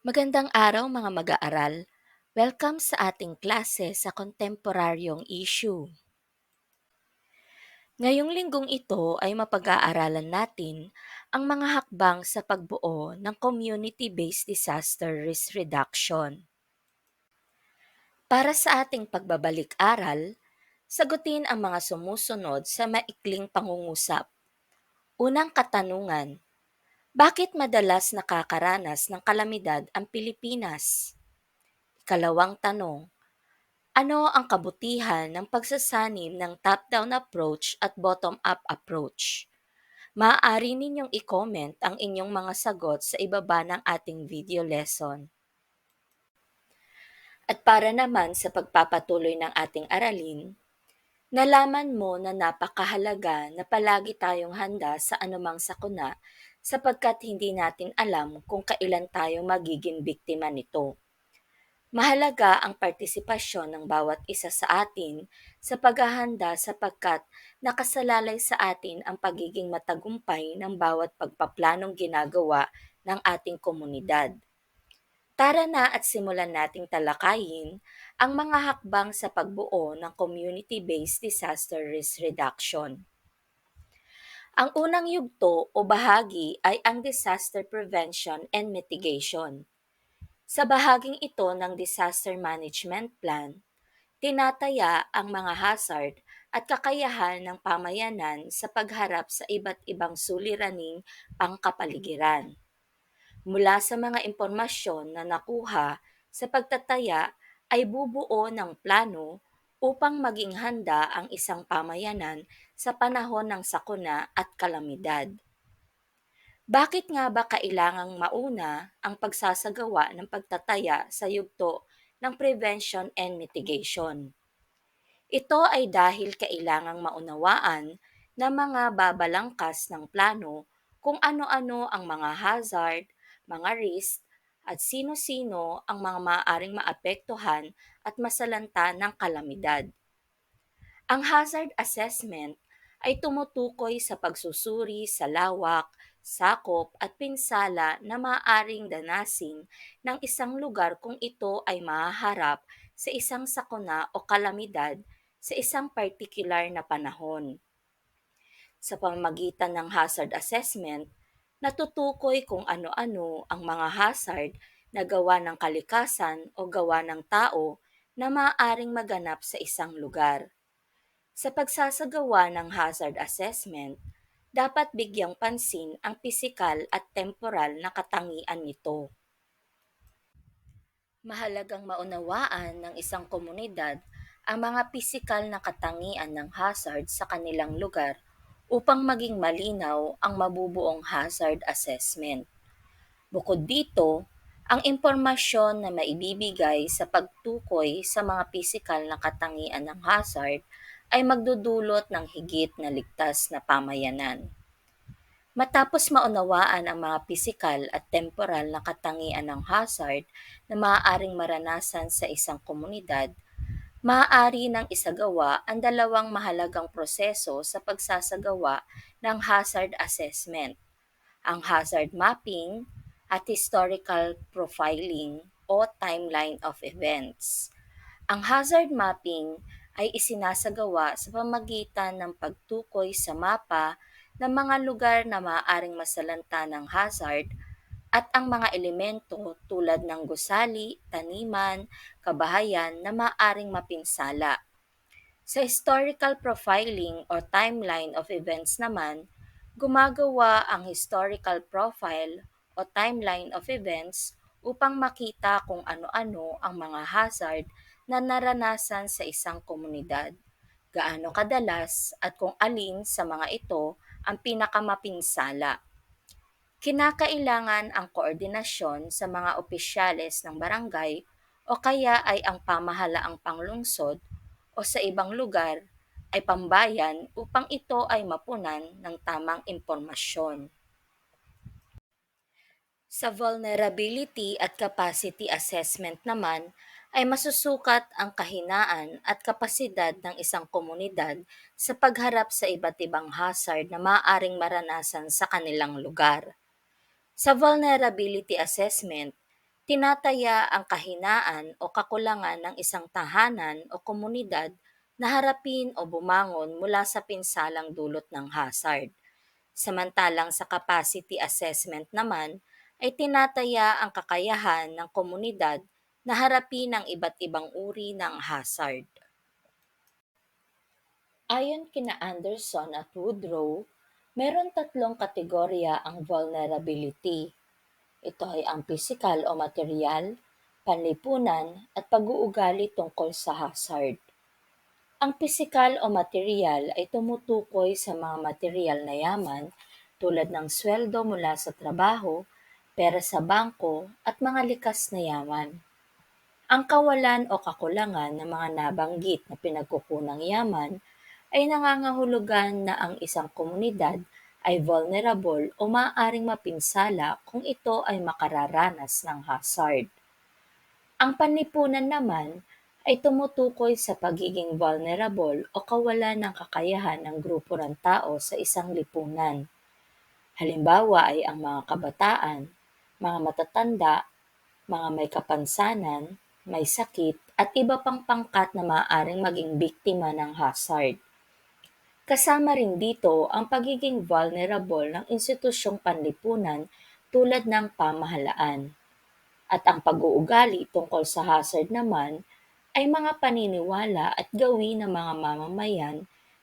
Magandang araw mga mag-aaral. Welcome sa ating klase sa kontemporaryong issue. Ngayong linggong ito ay mapag-aaralan natin ang mga hakbang sa pagbuo ng community-based disaster risk reduction. Para sa ating pagbabalik-aral, sagutin ang mga sumusunod sa maikling pangungusap. Unang katanungan, bakit madalas nakakaranas ng kalamidad ang Pilipinas? Ikalawang tanong, ano ang kabutihan ng pagsasanim ng top-down approach at bottom-up approach? Maaari ninyong i-comment ang inyong mga sagot sa ibaba ng ating video lesson. At para naman sa pagpapatuloy ng ating aralin, nalaman mo na napakahalaga na palagi tayong handa sa anumang sakuna sapagkat hindi natin alam kung kailan tayo magiging biktima nito. Mahalaga ang partisipasyon ng bawat isa sa atin sa paghahanda sapagkat nakasalalay sa atin ang pagiging matagumpay ng bawat pagpaplanong ginagawa ng ating komunidad. Tara na at simulan nating talakayin ang mga hakbang sa pagbuo ng community-based disaster risk reduction. Ang unang yugto o bahagi ay ang disaster prevention and mitigation. Sa bahaging ito ng disaster management plan, tinataya ang mga hazard at kakayahan ng pamayanan sa pagharap sa iba't ibang suliraning pangkapaligiran. Mula sa mga impormasyon na nakuha sa pagtataya ay bubuo ng plano upang maging handa ang isang pamayanan sa panahon ng sakuna at kalamidad. Bakit nga ba kailangang mauna ang pagsasagawa ng pagtataya sa yugto ng prevention and mitigation? Ito ay dahil kailangang maunawaan ng mga babalangkas ng plano kung ano-ano ang mga hazard, mga risk, at sino-sino ang mga maaaring maapektuhan at masalanta ng kalamidad. Ang hazard assessment ay tumutukoy sa pagsusuri sa lawak, sakop at pinsala na maaaring danasin ng isang lugar kung ito ay mahaharap sa isang sakuna o kalamidad sa isang particular na panahon. Sa pamamagitan ng hazard assessment, natutukoy kung ano-ano ang mga hazard na gawa ng kalikasan o gawa ng tao na maaaring maganap sa isang lugar. Sa pagsasagawa ng hazard assessment, dapat bigyang pansin ang pisikal at temporal na katangian nito. Mahalagang maunawaan ng isang komunidad ang mga pisikal na katangian ng hazard sa kanilang lugar upang maging malinaw ang mabubuong hazard assessment. Bukod dito, ang impormasyon na maibibigay sa pagtukoy sa mga pisikal na katangian ng hazard ay magdudulot ng higit na ligtas na pamayanan. Matapos maunawaan ang mga pisikal at temporal na katangian ng hazard na maaaring maranasan sa isang komunidad, maaari nang isagawa ang dalawang mahalagang proseso sa pagsasagawa ng hazard assessment, ang hazard mapping at historical profiling o timeline of events. Ang hazard mapping ay isinasagawa sa pamagitan ng pagtukoy sa mapa ng mga lugar na maaaring masalanta ng hazard at ang mga elemento tulad ng gusali, taniman, kabahayan na maaaring mapinsala. Sa historical profiling or timeline of events naman, gumagawa ang historical profile o timeline of events upang makita kung ano-ano ang mga hazard na naranasan sa isang komunidad, gaano kadalas at kung alin sa mga ito ang pinakamapinsala. Kinakailangan ang koordinasyon sa mga opisyales ng barangay o kaya ay ang pamahalaang panglungsod o sa ibang lugar ay pambayan upang ito ay mapunan ng tamang impormasyon. Sa vulnerability at capacity assessment naman ay masusukat ang kahinaan at kapasidad ng isang komunidad sa pagharap sa iba't ibang hazard na maaaring maranasan sa kanilang lugar. Sa vulnerability assessment, Tinataya ang kahinaan o kakulangan ng isang tahanan o komunidad na harapin o bumangon mula sa pinsalang dulot ng hazard. Samantalang sa capacity assessment naman ay tinataya ang kakayahan ng komunidad na harapin ang iba't ibang uri ng hazard. Ayon kina Anderson at Woodrow, meron tatlong kategorya ang vulnerability. Ito ay ang physical o material, panlipunan at pag-uugali tungkol sa hazard. Ang pisikal o material ay tumutukoy sa mga material na yaman tulad ng sweldo mula sa trabaho, pera sa bangko at mga likas na yaman. Ang kawalan o kakulangan ng mga nabanggit na pinagkukunang yaman ay nangangahulugan na ang isang komunidad ay vulnerable o maaaring mapinsala kung ito ay makararanas ng hazard. Ang panlipunan naman ay tumutukoy sa pagiging vulnerable o kawalan ng kakayahan ng grupo ng tao sa isang lipunan. Halimbawa ay ang mga kabataan, mga matatanda, mga may kapansanan, may sakit, at iba pang pangkat na maaaring maging biktima ng hazard. Kasama rin dito ang pagiging vulnerable ng institusyong panlipunan tulad ng pamahalaan. At ang pag-uugali tungkol sa hazard naman ay mga paniniwala at gawin ng mga mamamayan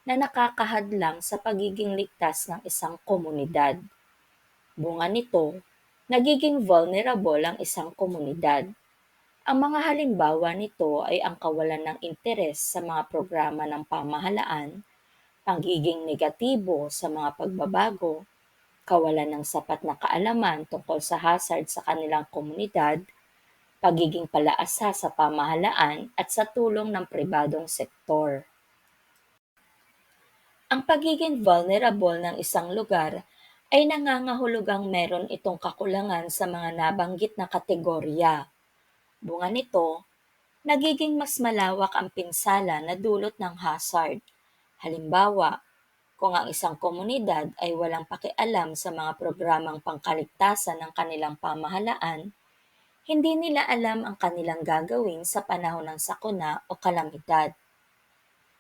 na nakakahadlang sa pagiging ligtas ng isang komunidad. Bunga nito, nagiging vulnerable ang isang komunidad. Ang mga halimbawa nito ay ang kawalan ng interes sa mga programa ng pamahalaan, pagiging negatibo sa mga pagbabago, kawalan ng sapat na kaalaman tungkol sa hazard sa kanilang komunidad, pagiging palaasa sa pamahalaan at sa tulong ng pribadong sektor. Ang pagiging vulnerable ng isang lugar ay nangangahulugang meron itong kakulangan sa mga nabanggit na kategorya. Bunga nito, nagiging mas malawak ang pinsala na dulot ng hazard. Halimbawa, kung ang isang komunidad ay walang pakialam sa mga programang pangkaligtasan ng kanilang pamahalaan, hindi nila alam ang kanilang gagawin sa panahon ng sakuna o kalamidad.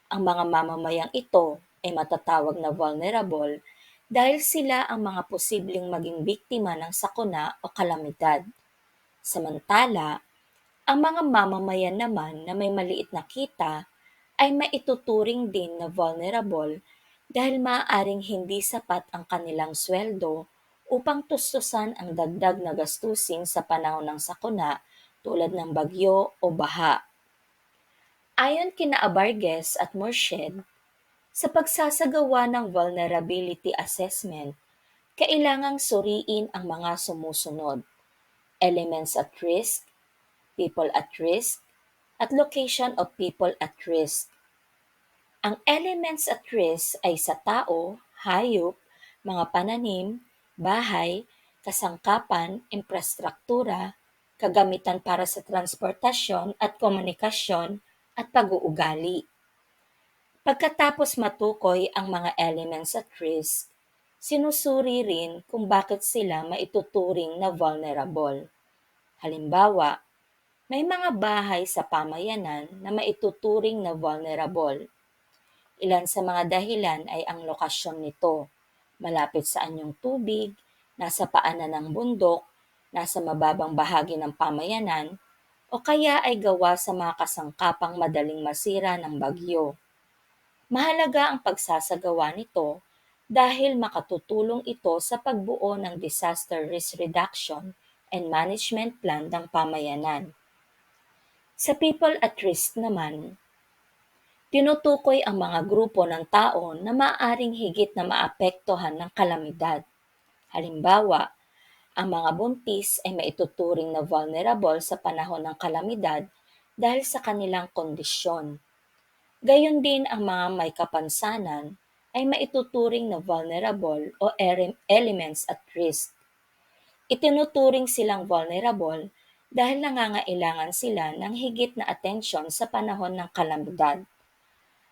Ang mga mamamayang ito ay matatawag na vulnerable dahil sila ang mga posibleng maging biktima ng sakuna o kalamidad. Samantala, ang mga mamamayan naman na may maliit na kita ay maituturing din na vulnerable dahil maaaring hindi sapat ang kanilang sweldo upang tustusan ang dagdag na gastusin sa panahon ng sakuna tulad ng bagyo o baha. Ayon kina Abarges at Morshed, sa pagsasagawa ng vulnerability assessment, kailangang suriin ang mga sumusunod. Elements at risk, people at risk, at location of people at risk. Ang elements at risk ay sa tao, hayop, mga pananim, bahay, kasangkapan, infrastruktura, kagamitan para sa transportasyon at komunikasyon, at pag-uugali. Pagkatapos matukoy ang mga elements at risk, sinusuri rin kung bakit sila maituturing na vulnerable. Halimbawa, may mga bahay sa pamayanan na maituturing na vulnerable. Ilan sa mga dahilan ay ang lokasyon nito, malapit sa anyong tubig, nasa paanan ng bundok, nasa mababang bahagi ng pamayanan, o kaya ay gawa sa mga kasangkapang madaling masira ng bagyo. Mahalaga ang pagsasagawa nito dahil makatutulong ito sa pagbuo ng disaster risk reduction and management plan ng pamayanan. Sa people at risk naman, Tinutukoy ang mga grupo ng tao na maaaring higit na maapektuhan ng kalamidad. Halimbawa, ang mga buntis ay maituturing na vulnerable sa panahon ng kalamidad dahil sa kanilang kondisyon. Gayon din ang mga may kapansanan ay maituturing na vulnerable o elements at risk. Itinuturing silang vulnerable dahil nangangailangan sila ng higit na atensyon sa panahon ng kalamidad.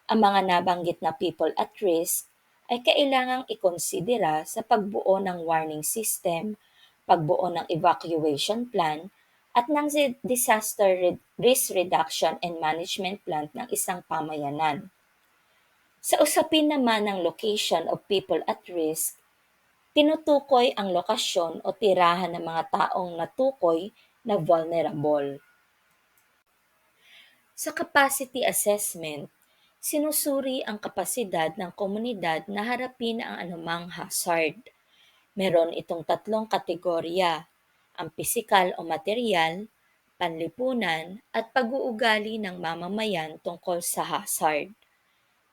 Ang mga nabanggit na people at risk ay kailangang ikonsidera sa pagbuo ng warning system, pagbuo ng evacuation plan, at ng disaster risk reduction and management plan ng isang pamayanan. Sa usapin naman ng location of people at risk, tinutukoy ang lokasyon o tirahan ng mga taong natukoy na vulnerable. Sa capacity assessment, sinusuri ang kapasidad ng komunidad na harapin ang anumang hazard. Meron itong tatlong kategorya, ang pisikal o material, panlipunan, at pag-uugali ng mamamayan tungkol sa hazard.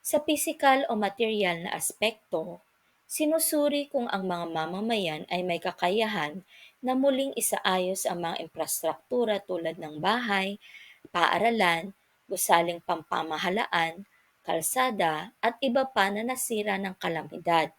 Sa pisikal o material na aspekto, sinusuri kung ang mga mamamayan ay may kakayahan na muling isaayos ang mga infrastruktura tulad ng bahay, paaralan, gusaling pampamahalaan, kalsada at iba pa na nasira ng kalamidad.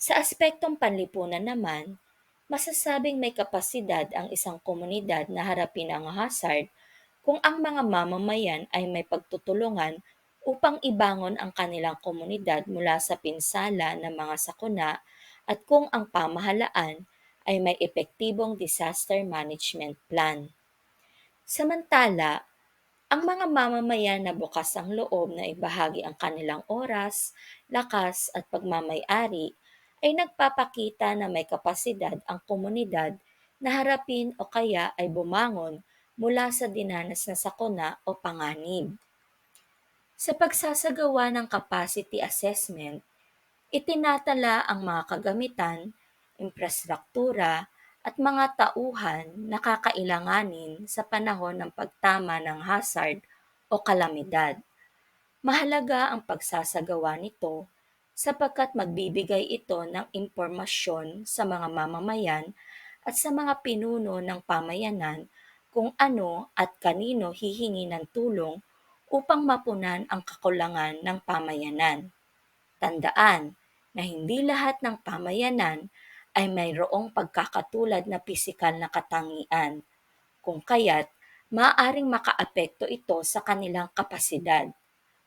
Sa aspektong panlipunan naman, masasabing may kapasidad ang isang komunidad na harapin ang hazard kung ang mga mamamayan ay may pagtutulungan upang ibangon ang kanilang komunidad mula sa pinsala ng mga sakuna at kung ang pamahalaan ay may epektibong disaster management plan. Samantala, ang mga mamamayan na bukas ang loob na ibahagi ang kanilang oras, lakas at pagmamayari ay nagpapakita na may kapasidad ang komunidad na harapin o kaya ay bumangon mula sa dinanas na sakuna o panganib. Sa pagsasagawa ng capacity assessment, itinatala ang mga kagamitan, infrastruktura, at mga tauhan na kakailanganin sa panahon ng pagtama ng hazard o kalamidad. Mahalaga ang pagsasagawa nito sapagkat magbibigay ito ng impormasyon sa mga mamamayan at sa mga pinuno ng pamayanan kung ano at kanino hihingi ng tulong upang mapunan ang kakulangan ng pamayanan. Tandaan na hindi lahat ng pamayanan ay mayroong pagkakatulad na pisikal na katangian, kung kaya't maaring makaapekto ito sa kanilang kapasidad.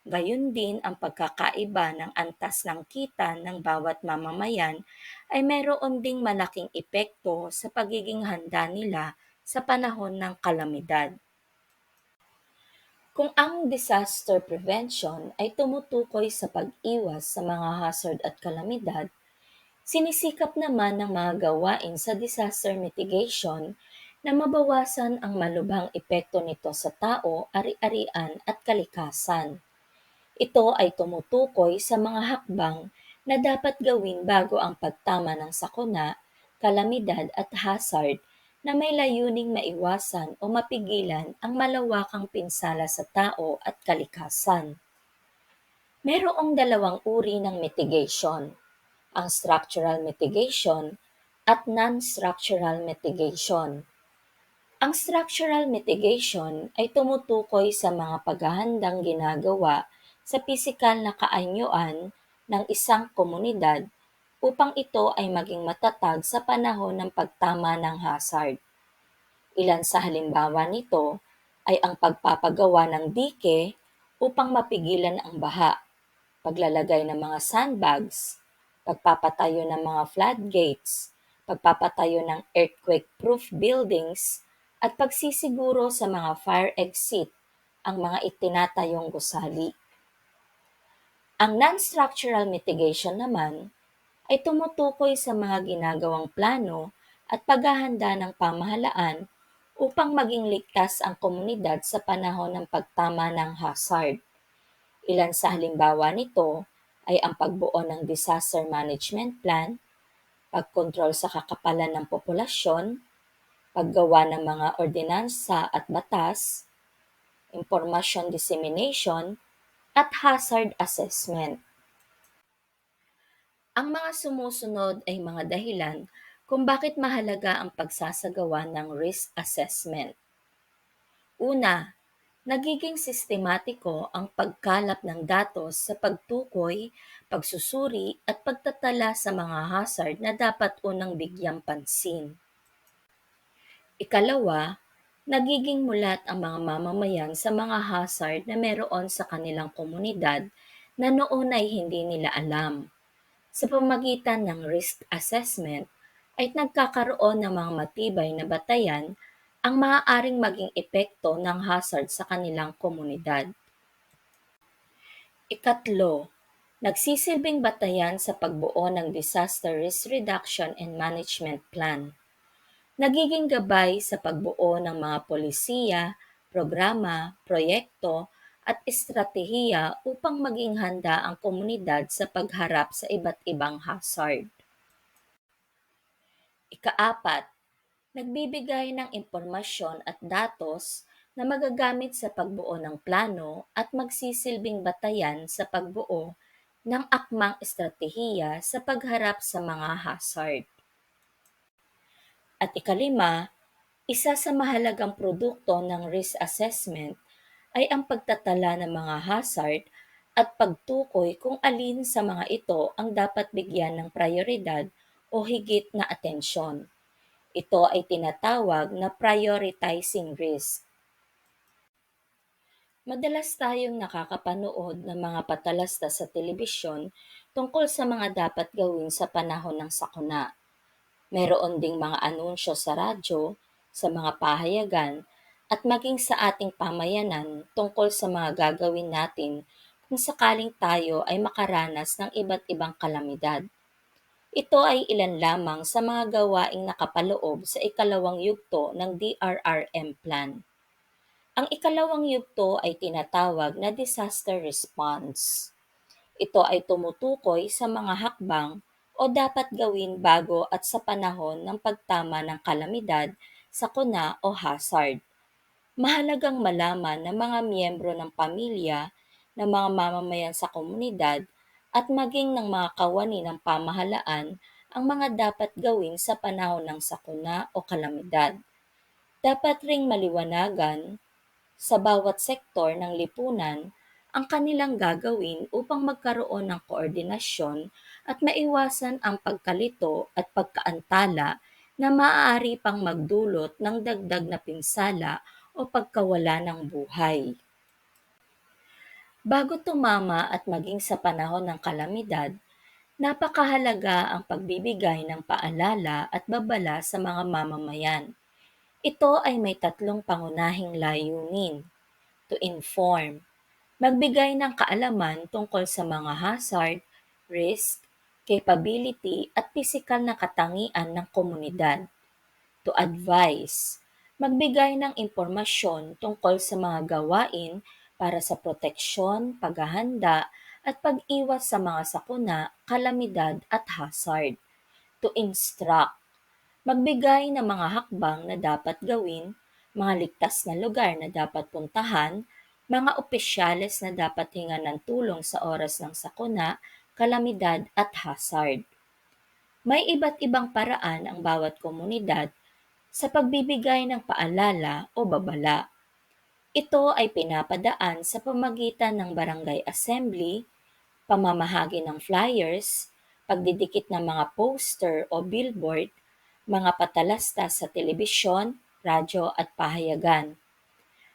Gayon din ang pagkakaiba ng antas ng kita ng bawat mamamayan ay mayroon ding malaking epekto sa pagiging handa nila sa panahon ng kalamidad. Kung ang disaster prevention ay tumutukoy sa pag-iwas sa mga hazard at kalamidad, sinisikap naman ng mga gawain sa disaster mitigation na mabawasan ang malubhang epekto nito sa tao, ari-arian at kalikasan. Ito ay tumutukoy sa mga hakbang na dapat gawin bago ang pagtama ng sakuna, kalamidad at hazard na may layuning maiwasan o mapigilan ang malawakang pinsala sa tao at kalikasan. Merong dalawang uri ng mitigation, ang structural mitigation at non-structural mitigation. Ang structural mitigation ay tumutukoy sa mga paghahandang ginagawa sa pisikal na kaanyuan ng isang komunidad upang ito ay maging matatag sa panahon ng pagtama ng hazard. Ilan sa halimbawa nito ay ang pagpapagawa ng dike upang mapigilan ang baha, paglalagay ng mga sandbags, pagpapatayo ng mga floodgates, pagpapatayo ng earthquake-proof buildings, at pagsisiguro sa mga fire exit ang mga itinatayong gusali. Ang non-structural mitigation naman ay tumutukoy sa mga ginagawang plano at paghahanda ng pamahalaan upang maging ligtas ang komunidad sa panahon ng pagtama ng hazard. Ilan sa halimbawa nito ay ang pagbuo ng disaster management plan, pagkontrol sa kakapalan ng populasyon, paggawa ng mga ordinansa at batas, information dissemination, at hazard assessment. Ang mga sumusunod ay mga dahilan kung bakit mahalaga ang pagsasagawa ng risk assessment. Una, nagiging sistematiko ang pagkalap ng datos sa pagtukoy, pagsusuri at pagtatala sa mga hazard na dapat unang bigyang pansin. Ikalawa, nagiging mulat ang mga mamamayan sa mga hazard na meron sa kanilang komunidad na noon ay hindi nila alam sa pamagitan ng risk assessment ay nagkakaroon ng mga matibay na batayan ang maaaring maging epekto ng hazard sa kanilang komunidad. Ikatlo, nagsisilbing batayan sa pagbuo ng Disaster Risk Reduction and Management Plan. Nagiging gabay sa pagbuo ng mga polisiya, programa, proyekto, at estratehiya upang maging handa ang komunidad sa pagharap sa iba't ibang hazard. Ikaapat, nagbibigay ng impormasyon at datos na magagamit sa pagbuo ng plano at magsisilbing batayan sa pagbuo ng akmang estratehiya sa pagharap sa mga hazard. At ikalima, isa sa mahalagang produkto ng risk assessment ay ang pagtatala ng mga hazard at pagtukoy kung alin sa mga ito ang dapat bigyan ng prioridad o higit na atensyon. Ito ay tinatawag na prioritizing risk. Madalas tayong nakakapanood ng mga patalasta sa telebisyon tungkol sa mga dapat gawin sa panahon ng sakuna. Meron ding mga anunsyo sa radyo, sa mga pahayagan at maging sa ating pamayanan tungkol sa mga gagawin natin kung sakaling tayo ay makaranas ng iba't ibang kalamidad. Ito ay ilan lamang sa mga gawaing nakapaloob sa ikalawang yugto ng DRRM Plan. Ang ikalawang yugto ay tinatawag na disaster response. Ito ay tumutukoy sa mga hakbang o dapat gawin bago at sa panahon ng pagtama ng kalamidad, sakuna o hazard mahalagang malaman ng mga miyembro ng pamilya, ng mga mamamayan sa komunidad, at maging ng mga kawani ng pamahalaan ang mga dapat gawin sa panahon ng sakuna o kalamidad. Dapat ring maliwanagan sa bawat sektor ng lipunan ang kanilang gagawin upang magkaroon ng koordinasyon at maiwasan ang pagkalito at pagkaantala na maaari pang magdulot ng dagdag na pinsala o pagkawala ng buhay. Bago tumama at maging sa panahon ng kalamidad, napakahalaga ang pagbibigay ng paalala at babala sa mga mamamayan. Ito ay may tatlong pangunahing layunin. To inform, magbigay ng kaalaman tungkol sa mga hazard, risk, capability at pisikal na katangian ng komunidad. To advise, magbigay ng impormasyon tungkol sa mga gawain para sa proteksyon, paghahanda, at pag-iwas sa mga sakuna, kalamidad at hazard. To instruct, magbigay ng mga hakbang na dapat gawin, mga ligtas na lugar na dapat puntahan, mga opisyales na dapat hingan ng tulong sa oras ng sakuna, kalamidad at hazard. May iba't ibang paraan ang bawat komunidad sa pagbibigay ng paalala o babala. Ito ay pinapadaan sa pamagitan ng barangay assembly, pamamahagi ng flyers, pagdidikit ng mga poster o billboard, mga patalasta sa telebisyon, radyo at pahayagan.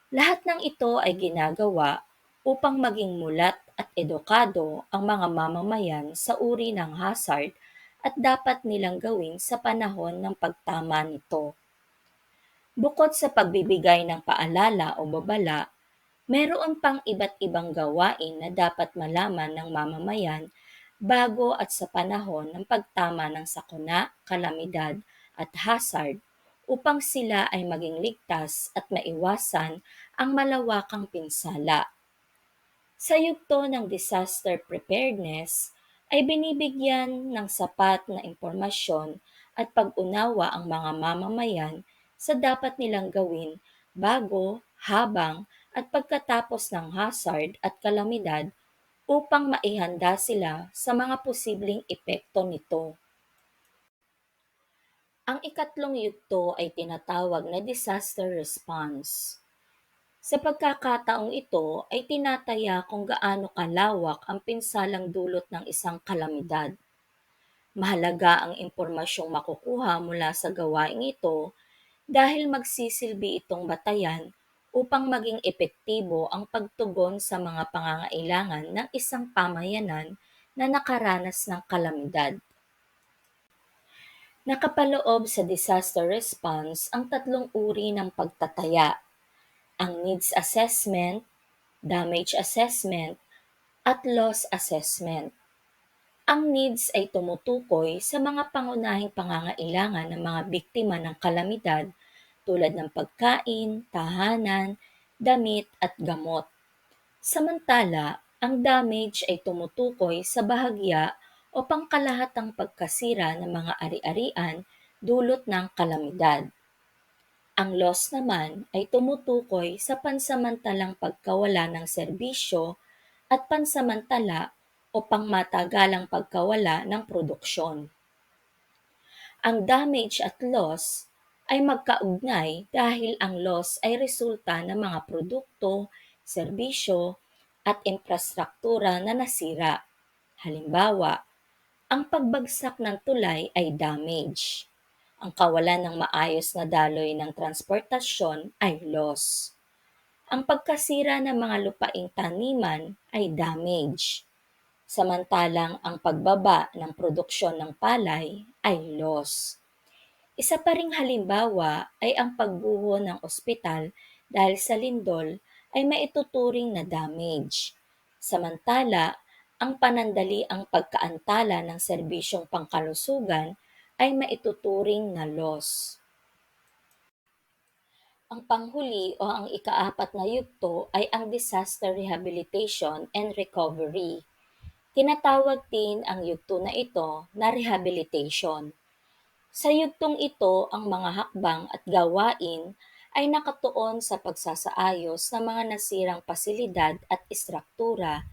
Lahat ng ito ay ginagawa upang maging mulat at edukado ang mga mamamayan sa uri ng hazard at dapat nilang gawin sa panahon ng pagtama nito. Bukod sa pagbibigay ng paalala o babala, meron pang iba't ibang gawain na dapat malaman ng mamamayan bago at sa panahon ng pagtama ng sakuna, kalamidad at hazard upang sila ay maging ligtas at maiwasan ang malawakang pinsala. Sa yugto ng disaster preparedness, ay binibigyan ng sapat na impormasyon at pag-unawa ang mga mamamayan sa dapat nilang gawin bago, habang at pagkatapos ng hazard at kalamidad upang maihanda sila sa mga posibleng epekto nito. Ang ikatlong yugto ay tinatawag na disaster response. Sa pagkakataong ito ay tinataya kung gaano kalawak ang pinsalang dulot ng isang kalamidad. Mahalaga ang impormasyong makukuha mula sa gawaing ito dahil magsisilbi itong batayan upang maging epektibo ang pagtugon sa mga pangangailangan ng isang pamayanan na nakaranas ng kalamidad. Nakapaloob sa disaster response ang tatlong uri ng pagtataya, ang needs assessment, damage assessment, at loss assessment. Ang needs ay tumutukoy sa mga pangunahing pangangailangan ng mga biktima ng kalamidad tulad ng pagkain, tahanan, damit at gamot. Samantala, ang damage ay tumutukoy sa bahagya o pangkalahatang pagkasira ng mga ari-arian dulot ng kalamidad. Ang loss naman ay tumutukoy sa pansamantalang pagkawala ng serbisyo at pansamantala o pangmatagalang pagkawala ng produksyon. Ang damage at loss ay magkaugnay dahil ang loss ay resulta ng mga produkto, serbisyo, at infrastruktura na nasira. Halimbawa, ang pagbagsak ng tulay ay damage. Ang kawalan ng maayos na daloy ng transportasyon ay loss. Ang pagkasira ng mga lupaing taniman ay damage. Samantalang ang pagbaba ng produksyon ng palay ay loss. Isa pa ring halimbawa ay ang pagbuho ng ospital dahil sa lindol ay maituturing na damage. Samantala, ang panandali ang pagkaantala ng serbisyong pangkalusugan ay maituturing na loss. Ang panghuli o ang ikaapat na yugto ay ang disaster rehabilitation and recovery. Tinatawag din ang yugto na ito na rehabilitation. Sa yugtong ito, ang mga hakbang at gawain ay nakatuon sa pagsasaayos ng mga nasirang pasilidad at istruktura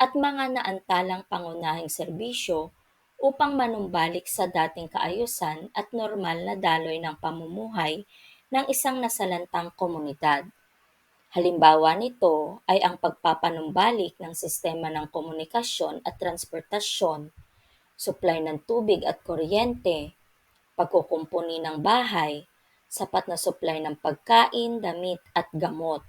at mga naantalang pangunahing serbisyo upang manumbalik sa dating kaayusan at normal na daloy ng pamumuhay ng isang nasalantang komunidad. Halimbawa nito ay ang pagpapanumbalik ng sistema ng komunikasyon at transportasyon, supply ng tubig at kuryente, pagkukumpuni ng bahay, sapat na supply ng pagkain, damit at gamot.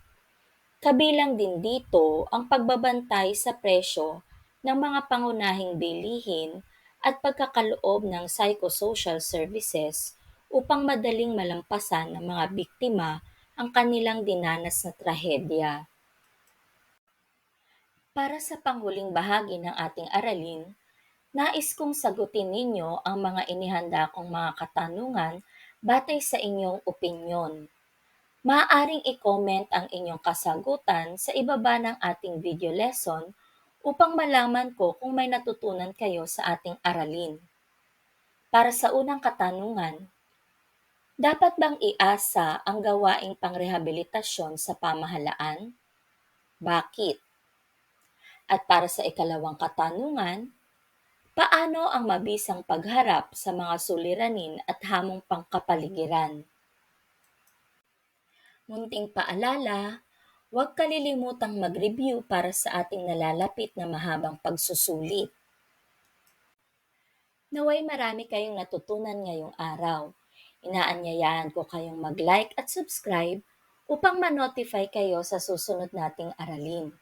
Kabilang din dito ang pagbabantay sa presyo ng mga pangunahing bilihin at pagkakaloob ng psychosocial services upang madaling malampasan ng mga biktima ang kanilang dinanas na trahedya. Para sa panghuling bahagi ng ating aralin, Nais kong sagutin ninyo ang mga inihanda kong mga katanungan batay sa inyong opinyon. Maaaring i-comment ang inyong kasagutan sa ibaba ng ating video lesson upang malaman ko kung may natutunan kayo sa ating aralin. Para sa unang katanungan, dapat bang iasa ang gawaing pangrehabilitasyon sa pamahalaan? Bakit? At para sa ikalawang katanungan, Paano ang mabisang pagharap sa mga suliranin at hamong pangkapaligiran? Munting paalala, huwag kalilimutang mag-review para sa ating nalalapit na mahabang pagsusulit. Naway marami kayong natutunan ngayong araw. Inaanyayahan ko kayong mag-like at subscribe upang ma-notify kayo sa susunod nating aralin.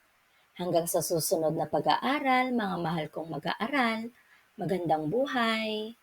Hanggang sa susunod na pag-aaral, mga mahal kong mag-aaral, Magandang buhay!